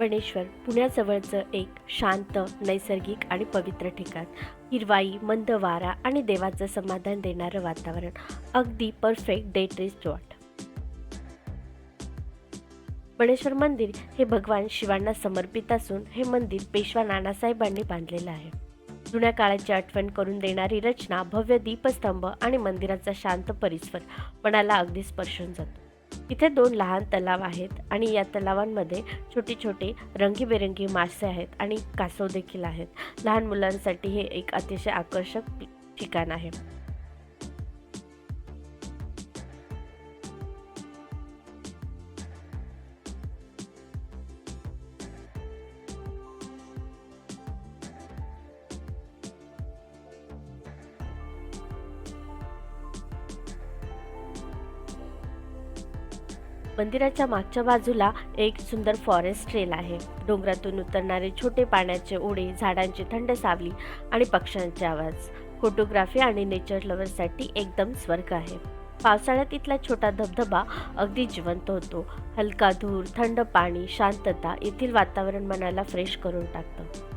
बनेश्वर पुण्याजवळचं एक शांत नैसर्गिक आणि पवित्र ठिकाण. हिरवाई मंद वारा आणि देवाचं समाधान देणारं वातावरण. अगदी परफेक्ट डे ट्री स्पॉट मंदिर हे भगवान शिवांना समर्पित असून हे मंदिर पेशवा नानासाहेबांनी बांधलेलं आहे. जुन्या काळाची आठवण करून देणारी रचना भव्य दीपस्तंभ आणि मंदिराचा शांत परिसर मनाला अगदी स्पर्शून जातो. इथे दोन लहान तलाव आहेत आणि या तलावांमध्ये छोटे छोटे रंगीबेरंगी मासे आहेत आणि कासव देखील आहेत. लहान मुलांसाठी हे एक अतिशय आकर्षक ठिकाण आहे. मंदिराच्या मागच्या बाजूला एक सुंदर फॉरेस्ट ट्रेल आहे. डोंगरातून उतरणारे छोटे पाण्याचे ओढे झाडांची थंड सावली आणि पक्ष्यांचे आवाज. फोटोग्राफी आणि नेचर लव्हरसाठी एकदम स्वर्ग आहे. पावसाळ्यात इथला छोटा धबधबा अगदी जिवंत होतो. हलका धूर थंड पाणी शांतता येथील वातावरण मनाला फ्रेश करून टाकतं.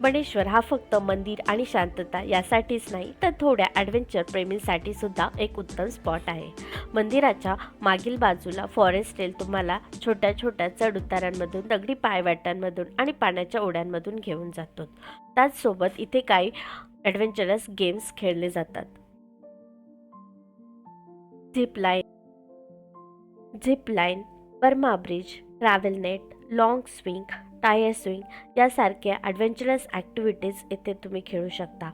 बनेश्वर हा फक्त मंदिर आणि शांतता यासाठीच नाही तर थोड्या ॲडव्हेंचर प्रेमींसाठी सुद्धा एक उत्तम स्पॉट आहे. मंदिराच्या मागील बाजूला फॉरेस्ट ट्रेल तुम्हाला छोट्या छोट्या चढउतारांमधून दगडी पायवाटांमधून आणि पाण्याच्या ओढ्यांमधून घेऊन जातो. त्याचसोबत इथे काही ॲडव्हेंचरस गेम्स खेळले जातात. Zip line zip line Burma bridge travel net long swing tyre swing यासारख्या ॲडव्हेंचरस ॲक्टिव्हिटीज येथे तुम्ही खेळू शकता.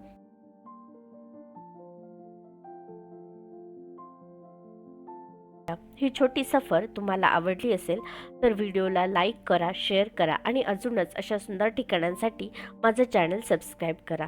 ही छोटी सफर तुम्हाला आवडली असेल तर व्हिडिओला लाईक करा शेअर करा आणि अजूनच अशा सुंदर ठिकाणांसाठी माझं चॅनल सबस्क्राईब करा.